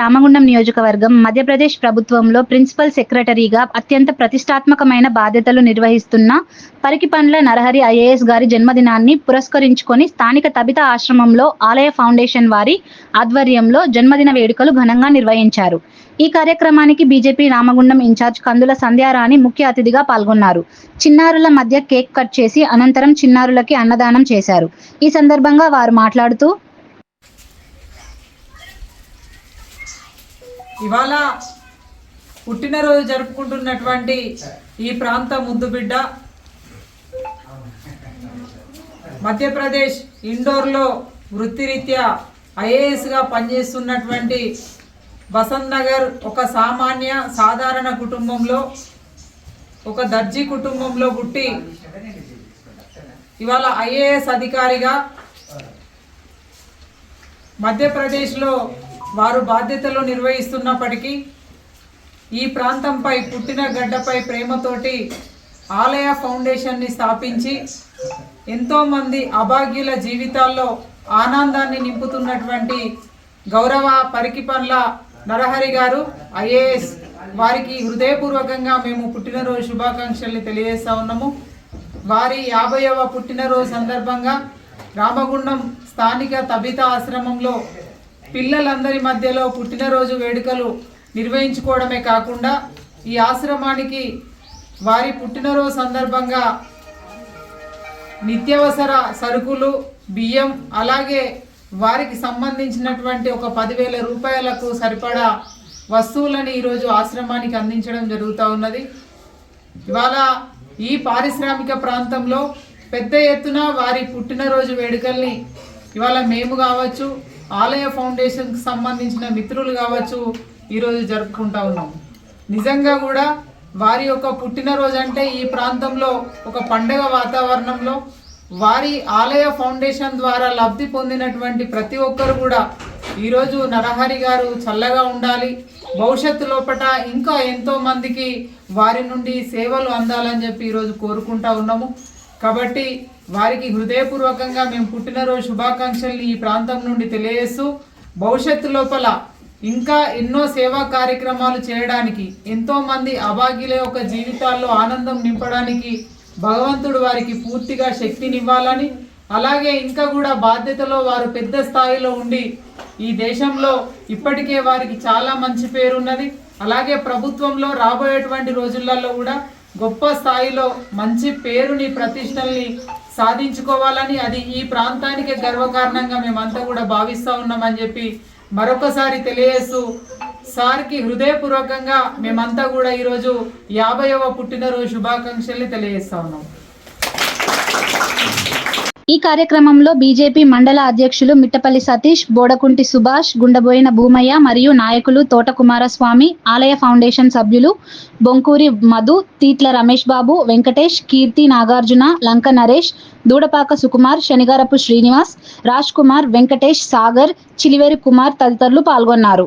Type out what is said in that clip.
రామగుండం నియోజకవర్గం మధ్యప్రదేశ్ ప్రభుత్వంలో ప్రిన్సిపల్ సెక్రటరీగా అత్యంత ప్రతిష్టాత్మకమైన బాధ్యతలు నిర్వహిస్తున్న పరికిపండ్ల నరహరి ఐఏఎస్ గారి జన్మదినాన్ని పురస్కరించుకొని స్థానిక తబిత ఆశ్రమంలో ఆలయ ఫౌండేషన్ వారి ఆధ్వర్యంలో జన్మదిన వేడుకలు ఘనంగా నిర్వహించారు. ఈ కార్యక్రమానికి బీజేపీ రామగుండం ఇన్ఛార్జ్ కందుల సంధ్యారాణి ముఖ్య అతిథిగా పాల్గొన్నారు. చిన్నారుల మధ్య కేక్ కట్ చేసి అనంతరం చిన్నారులకి అన్నదానం చేశారు. ఈ సందర్భంగా వారు మాట్లాడుతూ ఇవాళ పుట్టినరోజు జరుపుకుంటున్నటువంటి ఈ ప్రాంత ముద్దుబిడ్డ మధ్యప్రదేశ్ ఇండోర్లో వృత్తిరీత్యా ఐఏఎస్గా పనిచేస్తున్నటువంటి బసంత్ నగర్ ఒక సామాన్య సాధారణ కుటుంబంలో ఒక దర్జీ కుటుంబంలో పుట్టి ఇవాళ ఐఏఎస్ అధికారిగా మధ్యప్రదేశ్లో వారు బాధ్యతలు నిర్వహిస్తున్నప్పటికీ ఈ ప్రాంతంపై పుట్టిన గడ్డపై ప్రేమతోటి ఆలయ ఫౌండేషన్ని స్థాపించి ఎంతోమంది అభాగ్యుల జీవితాల్లో ఆనందాన్ని నింపుతున్నటువంటి గౌరవ పరికిపండ్ల నరహరి గారు ఐఏఎస్ వారికి హృదయపూర్వకంగా మేము పుట్టినరోజు శుభాకాంక్షల్ని తెలియజేస్తా ఉన్నాము. వారి యాభైవ పుట్టినరోజు సందర్భంగా రామగుండం స్థానిక తబిత ఆశ్రమంలో పిల్లలందరి మధ్యలో పుట్టినరోజు వేడుకలు నిర్వహించుకోవడమే కాకుండా ఈ ఆశ్రమానికి వారి పుట్టినరోజు సందర్భంగా నిత్యావసర సరుకులు బియ్యం అలాగే వారికి సంబంధించినటువంటి ఒక పదివేల రూపాయలకు సరిపడా వస్తువులని ఈరోజు ఆశ్రమానికి అందించడం జరుగుతూ ఉన్నది. ఇవాళ ఈ పారిశ్రామిక ప్రాంతంలో పెద్ద ఎత్తున వారి పుట్టినరోజు వేడుకల్ని ఇవాళ మేము కావచ్చు ఆలయ ఫౌండేషన్కి సంబంధించిన మిత్రులు కావచ్చు ఈరోజు జరుపుకుంటా ఉన్నాం. నిజంగా కూడా వారి యొక్క పుట్టినరోజు అంటే ఈ ప్రాంతంలో ఒక పండగ వాతావరణంలో వారి ఆలయ ఫౌండేషన్ ద్వారా లబ్ధి పొందినటువంటి ప్రతి ఒక్కరు కూడా ఈరోజు నరహరి గారు చల్లగా ఉండాలి. భవిష్యత్తు లోపట ఇంకా ఎంతో మందికి వారి నుండి సేవలు అందాలని చెప్పి ఈరోజు కోరుకుంటా ఉన్నాము. కాబట్టి వారికి హృదయపూర్వకంగా మేము పుట్టినరోజు శుభాకాంక్షల్ని ఈ ప్రాంతం నుండి తెలియజేస్తూ భవిష్యత్తు లోపల ఇంకా ఎన్నో సేవా కార్యక్రమాలు చేయడానికి ఎంతోమంది అభాగ్యుల యొక్క జీవితాల్లో ఆనందం నింపడానికి భగవంతుడు వారికి పూర్తిగా శక్తినివ్వాలని అలాగే ఇంకా కూడా బాధ్యతలో వారు పెద్ద స్థాయిలో ఉండి ఈ దేశంలో ఇప్పటికే వారికి చాలా మంచి పేరున్నది. అలాగే ప్రభుత్వంలో రాబోయేటువంటి రోజులలో కూడా గొప్ప స్థాయిలో మంచి పేరుని ప్రతిష్టల్ని సాధించుకోవాలని అది ఈ ప్రాంతానికి గర్వకారణంగా మేమంతా కూడా భావిస్తూ ఉన్నామని చెప్పి మరొకసారి తెలియజేస్తూ సార్కి హృదయపూర్వకంగా మేమంతా కూడా ఈరోజు యాభైవ పుట్టినరోజు శుభాకాంక్షల్ని తెలియజేస్తా ఉన్నాం. ఈ కార్యక్రమంలో బీజేపీ మండల అధ్యక్షులు మిట్టపల్లి సతీష్ బోడకుంటి సుభాష్ గుండబోయిన భూమయ్య మరియు నాయకులు తోట కుమారస్వామి ఆలయ ఫౌండేషన్ సభ్యులు బొంకూరి మధు తీట్ల రమేష్ బాబు వెంకటేష్ కీర్తి నాగార్జున లంక నరేష్ దూడపాక సుకుమార్ శనిగారపు శ్రీనివాస్ రాజ్ కుమార్ వెంకటేష్ సాగర్ చిలివేరి కుమార్ తదితరులు పాల్గొన్నారు.